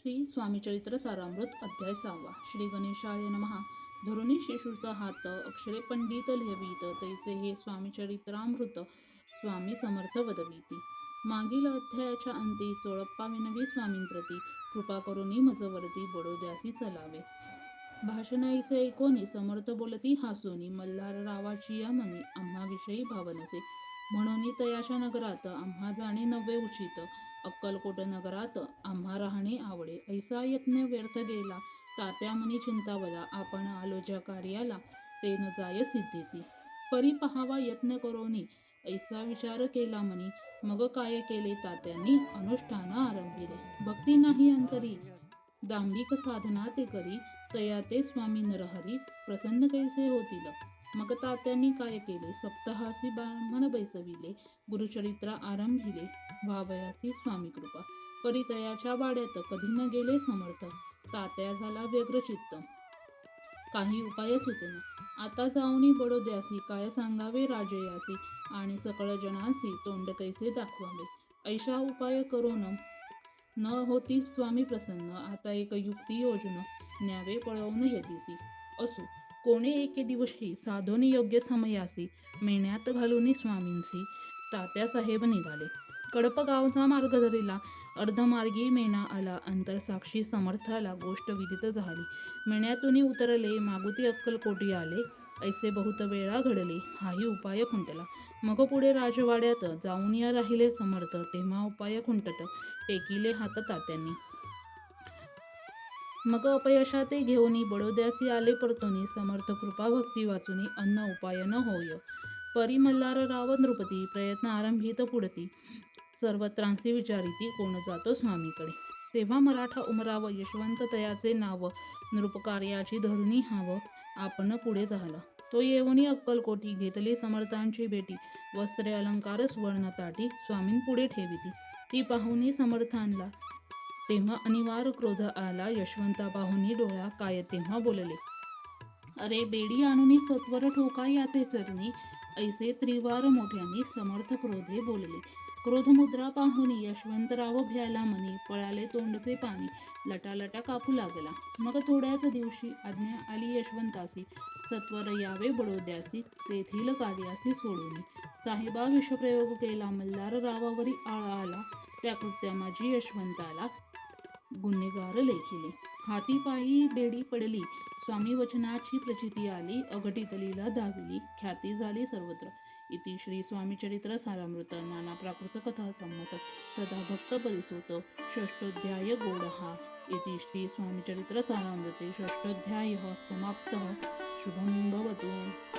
श्री स्वामीचरित्र सारामृत अध्याय सहावा. श्री गणेशाय नमः धरुणी शिशूचा हात अक्षरे पंडित लिहवीत. तैसे हे स्वामीचरित्रामृत स्वामी समर्थ वदवीती. मागील अध्यायाच्या अंती चोळप्पा विनवी स्वामींप्रती कृपा करुनी मजवरती बडोद्यासी चलावे. भाषण ऐसे ऐकोनी समर्थ बोलती हासोनी मल्हार रावाची या मनी आम्हाविषयी भावनसे. म्हणून तयाशा नगरात आम्हा जाणे नव्हे उचित. अक्कलकोट नगरात आम्हा राहणे आवडे. ऐसा यत्न व्यर्थ गेला. तात्या म्हणी चिंतावला. आपण आलो ज्या कार्याला ते न जाय सिद्धीसी. परी पहावा यत्न करोनी. ऐसा विचार केला म्हणी. मग काय केले तात्यांनी? अनुष्ठान आरंभिले. भक्ती नाही अंतरी. दांभिक साधना ते करी. तया ते स्वामी नरहरी. प्रसन्न कैसे होतील? मग तात्यांनी काय केले? सप्तहासी ब्राह्मण बैसविले गुरुचरित्र आरंभिले व्हावयासी स्वामी कृपा परितयाच्या वाड्यात कधी न गेले समर्थ तात्या झाला व्यग्रचित्त काही उपाय सुचना. आता जाऊनी बडोद्यासी काय सांगावे राजयासी आणि सकळ जनांसी तोंड कैसे दाखवावे? ऐशा उपाय करून न होती स्वामी प्रसन्न आता एक युक्ती योजना न्यावे पळवून येतीसी. असो. कोणे एके दिवशी साधून योग्य समयासी मेण्यात घालून स्वामींसी तात्यासाहेब निघाले. कडपगावचा मार्ग धरिला. अर्धमार्गी मेना आला. अंतरसाक्षी समर्थाला गोष्ट विदित झाली. मेण्यातून उतरले. मागुती अक्कलकोटी आले. ऐसे बहुत वेळा घडले. हाही उपाय खुंटला. मग पुढे राजवाड्यात जाऊन या राहिले समर्थ. तेव्हा उपाय खुंटत. टेकिले हात तात्यांनी. मग अपयशाते घेऊनी बडोद्यासी आले परतोनी समर्थ कृपा भक्ती वाचुनी अन्न उपाय न होय. परी मल्हार राव नृपती प्रयत्न आरंभीत पुढती. सर्वत्रांसी विचारिती कोण जातो स्वामीकडे. तेव्हा मराठा उमराव यशवंत तयाचे नाव नृपकार्याची धरुणी हाव आपण पुढे झाला. तो येऊनी अक्कलकोटी घेतली समर्थांची भेटी. वस्त्रे अलंकार सुवर्ण ताटी स्वामींपुढे ठेविती. ती पाहुनी समर्थांना तेव्हा अनिवार्य क्रोध आला. यशवंता पाहुनी डोळा काय तेव्हा बोलले अरे बेडी आणूनी सत्वर ठोका याते चरणी. ऐसे त्रिवार मोठ्यांनी समर्थ क्रोधे बोलले. क्रोधमुद्रा पाहुनी यशवंतराव भ्याला मनी पळाले तोंडचे पाणी. लटालटा कापू लागला. मग थोड्याच दिवशी आज्ञा आली यशवंतासी सत्वर यावे बडोद्यासी तेथील कार्यासी सोडून. साहेबा विषप्रयोग केला मल्हार रावावरी आळा आला. त्या कृत्या माझी यशवंताला गुन्हेगार लेखिले. हातीपायी बेडी पडली. स्वामी वचनाची प्रचिती आली. अघटितलीला दाविली. ख्याती झाली सर्वत्र. इति श्री स्वामीचरित्र सारामृत. नाना प्राकृत कथा संमत. सदा भक्त परिसुत. षष्टोध्याय गोडहा. इति श्री स्वामीचरित्र सारामृते. षष्टोध्यायः समाप्त. शुभं भवतु.